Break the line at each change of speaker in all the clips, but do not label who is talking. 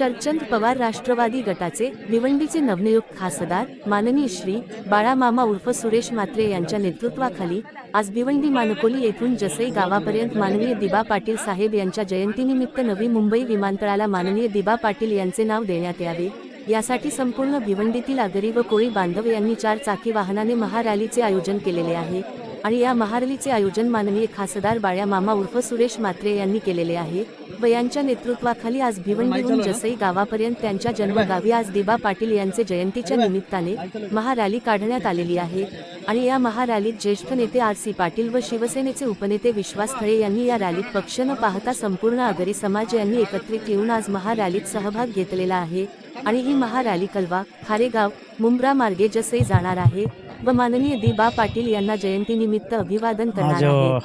शरदचंद पवार राष्ट्रवादी गटाचे भिवंडीचे नवनियुक्त खासदार माननीय श्री बाळामामा उर्फ सुरेश म्हात्रे यांच्या नेतृत्वाखाली आज भिवंडी मानकोली येथून जसई गावापर्यंत माननीय दिबा पाटील साहेब यांच्या जयंतीनिमित्त नवी मुंबई विमानतळाला माननीय दिबा पाटील यांचे नाव देण्यात यावे. यासाठी संपूर्ण भिवंडीतील आगरी व कोळी बांधव यांनी चार चाकी वाहनाने महारॅलीचे आयोजन केलेले आहे. आणि या महारॅलीचे आयोजन माननीय खासदार बाळ्या मामा उर्फ सुरेश म्हात्रे यांनी केलेले आहे. व यांच्या नेतृत्वाखाली आज भिवंडीहून जसई गावापर्यंत त्यांच्या जन्मगावी आज दिबा पाटील यांचे जयंतीच्या निमित्ताने महारॅली काढण्यात आलेली आहे. आणि या महारॅलीत ज्येष्ठ नेते आर सी पाटील व शिवसेनेचे उपनेते विश्वास थळे यांनी या रॅलीत पक्ष न पाहता संपूर्ण आगरी समाज यांनी एकत्रित येऊन आज महारॅलीत सहभाग घेतलेला आहे. आणि ही महारॅली कलवा खारेगाव मुंब्रा मार्गे जसई जाणार आहे. व माननीय दिबा पाटील यांना जयंतीनिमित्त अभिवादन करणार
आज
आहे.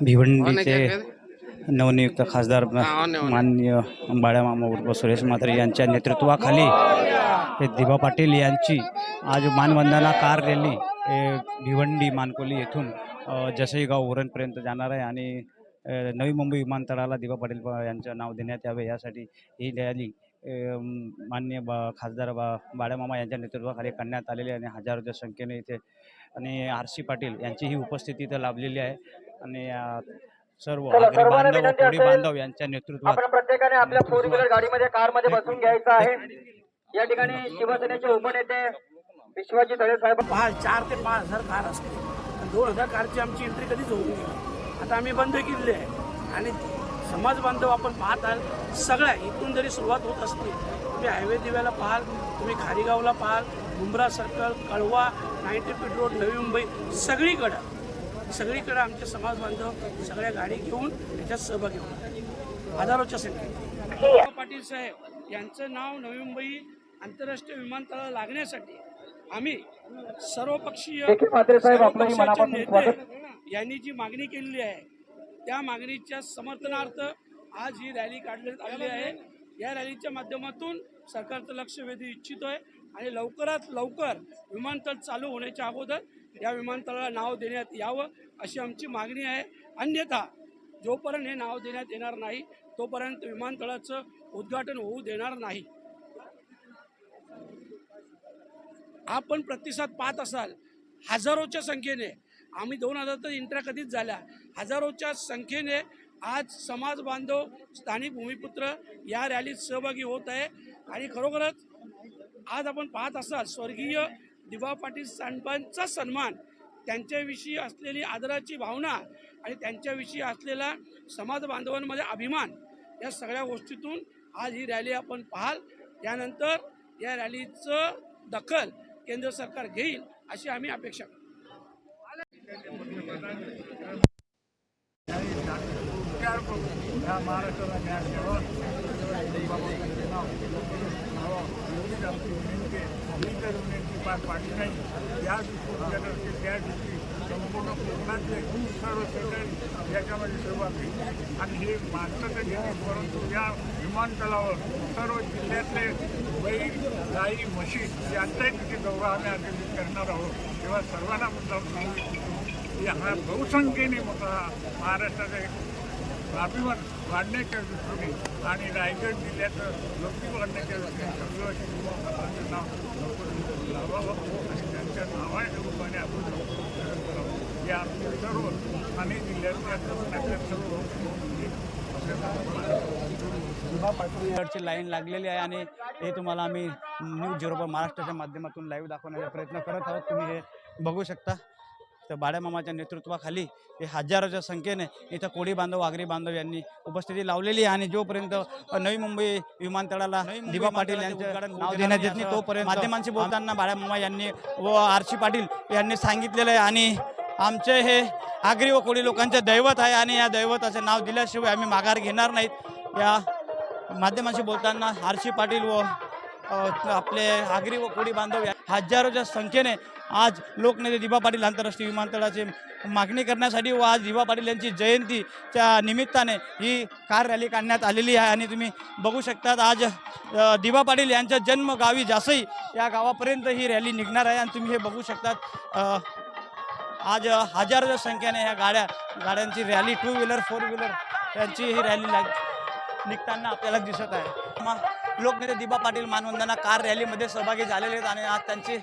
भिवंडीचे नवनियुक्त खासदार माननीय बाळामामा उर्फ सुरेश म्हात्रे यांच्या नेतृत्वाखाली हे दिबा पाटील यांची आज मानवंदना कार रॅली हे भिवंडी मानकोली येथून अ, जसई गाव उरणपर्यंत जाणार आहे आणि अ, नवी मुंबई विमानतळाला दिबा पाटील यांचं नाव देण्यात यावे यासाठी ही रॅली अ, माननीय बा खासदार बा बाळामामा यांच्या नेतृत्वाखाली करण्यात आलेली आणि हजारोच्या संख्येने इथे आणि आर सी पाटील यांची ही उपस्थिती इथं लाभलेली आहे. आणि सर्व बांधव व कोळी बांधव यांच्या नेतृत्वात
आपण प्रत्येकाने आपल्या फोर व्हीलर गाडीमध्ये कारमध्ये बसून घ्यायचं आहे. या ठिकाणी शिवसेनेचे उपनेते विश्वजित दळे साहेब.
पाच चार ते पाच हजार कार असते आणि दोन हजार कारची आमची एंट्री कधीच होऊ नये. आता आम्ही बंद केलेली आहे. आणि समाज बांधव आपण पाहत आहात सगळ्या इथून जरी सुरुवात होत असली तुम्ही हायवे दिव्याला पाहाल तुम्ही खारीगावला पाहाल Mumbra circle Kalwa ninety feet road Navi Mumbai सगळीकडं सगळीकडं आमचे समाज बांधव सगळ्या गाडी घेऊन त्याच्यात सहभागी होतात हजारोच्या संख्येत पाटील साहेब यांचं नाव नवी मुंबई आंतरराष्ट्रीय विमानतळाला लागण्यासाठी आम्ही सर्वपक्षीय यांनी जी मागणी केलेली आहे त्या मागणीच्या समर्थनार्थ आज ही रॅली काढण्यात आलेली आहे. या रॅलीच्या माध्यमातून सरकारचं लक्ष वेधू इच्छितोय आणि लवकरात लवकर विमानतळ चालू होण्याच्या अगोदर या विमानतळाला नाव देण्यात यावं अशी आमची मागणी आहे. अन्यथा जोपर्यंत हे नाव देण्यात येणार नाही तोपर्यंत विमानतळाचं उद्घाटन होऊ देणार नाही. आपण प्रतिसाद पाहत असाल हजारोच्या संख्येने आम्ही दोन हजार तर इंट्रा कधीच झाल्या. हजारोच्या संख्येने आज समाज बांधव स्थानिक भूमिपुत्र या रॅलीत सहभागी होत आहे. आणि खरोखरच आज आपण पाहत असाल स्वर्गीय दिवा पाटील साहेबांचा सन्मान त्यांच्याविषयी असलेली आदराची भावना आणि त्यांच्याविषयी असलेला समाज बांधवांमध्ये अभिमान या सगळ्या गोष्टीतून आज ही रॅली आपण पाहाल. त्यानंतर या रॅलीचं दखल केंद्र सरकार घेईल अशी आम्ही अपेक्षा करतो.
या महाराष्ट्राला न्याय द्यावा बाबासाहेबांचे नाव विनंती पार पाडली नाही या दिवशी त्या दिवशी संपूर्ण कोकणातले सर्व सगळे याच्यामध्ये सहभाग घेईल आणि हे माणसाचं घेणे परंतु या विमानतळावर सर्व जिल्ह्यातले बैल गाई म्हशी यांचाही तिथे गौरव आम्ही आयोजित करणार आहोत तेव्हा सर्वांना मुद्दा हा बहुसंख्येने मोठा महाराष्ट्राचा एक अभिमान वाढण्याच्या दृष्टीने आणि रायगड जिल्ह्याचं लौकिक वाढण्याच्या दृष्टीने नाव लावावं आणि त्यांच्या नावाच्या रूपाने आपण लवकर या आमचे सर्व ठाणे जिल्ह्यातल्या सर्व
लाईन लागलेली आहे आणि हे तुम्हाला आम्ही न्यूज झिरो महाराष्ट्राच्या माध्यमातून लाईव्ह दाखवण्याचा प्रयत्न करत आहोत. तुम्ही हे बघू शकता. तर बाळ्यामामाच्या नेतृत्वाखाली हे हजारोच्या संख्येने इथं कोळी बांधव आगरी बांधव यांनी उपस्थिती लावलेली आहे. आणि जोपर्यंत नवी मुंबई विमानतळाला दिबा पाटील यांचं नाव देण्यात येत नाही. तोपर्यंत माध्यमांशी बोलताना बाळ्यामामा यांनी व आरशी पाटील यांनी सांगितलेलं आहे. आणि आमचे हे आगरी व कोळी लोकांचे दैवत आहे आणि या दैवताचे नाव दिल्याशिवाय आम्ही माघार घेणार नाहीत. या माध्यमांशी बोलताना आरशी पाटील व आपले आगरी व कोळी बांधव या हजारोच्या संख्येने आज लोकनेते दिबा पाटील आंतरराष्ट्रीय विमानतळाचे मागणी करण्यासाठी व आज दिबा पाटील यांची जयंतीच्या निमित्ताने ही कार रॅली काढण्यात आलेली आहे. आणि तुम्ही बघू शकतात आज अ, दिबा पाटील यांच्या जन्मगावी जासई या गावापर्यंत ही रॅली निघणार आहे. आणि तुम्ही हे बघू शकतात आज हजारोच्या संख्येने ह्या गाड्या गाड्यांची rally two wheeler four wheeler यांची ही रॅली लाग निघताना आपल्याला दिसत आहे. मग लोकनेते दिबा पाटील मानवंदना कार रॅलीमध्ये सहभागी झालेले आहेत आणि आज त्यांची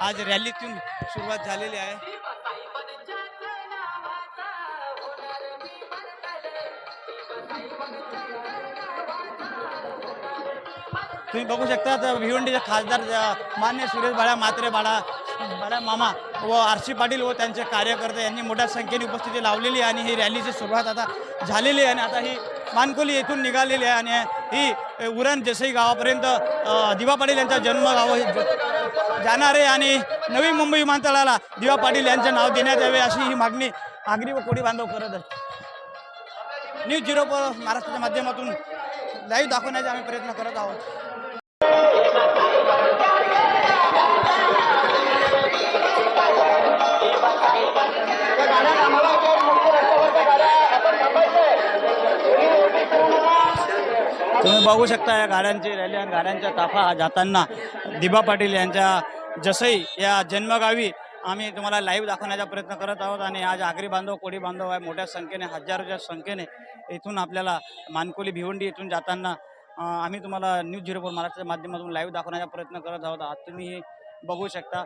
आज रॅलीतून सुरुवात झालेली आहे. तुम्ही बघू शकता तर भिवंडीचे खासदार मान्य सुरेश बाळा मात्रे बाळा बाळा मामा व आरशी पाटील व त्यांचे कार्यकर्ते यांनी मोठ्या संख्येने उपस्थिती लावलेली आहे आणि ही रॅलीची सुरुवात आता झालेली आहे आणि आता ही मानकोली येथून निघालेली आहे आणि ही उरण जसई गावापर्यंत दिवा पाटील यांचा जन्मगाव हे जाणार आहे आणि नवी मुंबई विमानतळाला दिवा पाटील यांचे नाव देण्यात यावे अशी ही मागणी आगरी व कोळी बांधव करत आहे न्यूज झिरो फोर महाराष्ट्राच्या माध्यमातून लाईव्ह दाखवण्याचा आम्ही प्रयत्न करत आहोत. बघू शकता या गाड्यांची रॅली आणि गाड्यांच्या ताफा जाताना दिबा पाटील यांच्या जसई या जन्मगावी आम्ही तुम्हाला लाईव्ह दाखवण्याचा प्रयत्न करत आहोत आणि आज आगरी बांधव कोळी बांधव आहे मोठ्या संख्येने हजारोच्या संख्येने इथून आपल्याला मानकोली भिवंडी इथून जाताना आम्ही तुम्हाला न्यूज झिरो फोर महाराष्ट्राच्या माध्यमातून लाईव्ह दाखवण्याचा प्रयत्न करत आहोत. आज तुम्ही हे बघू शकता.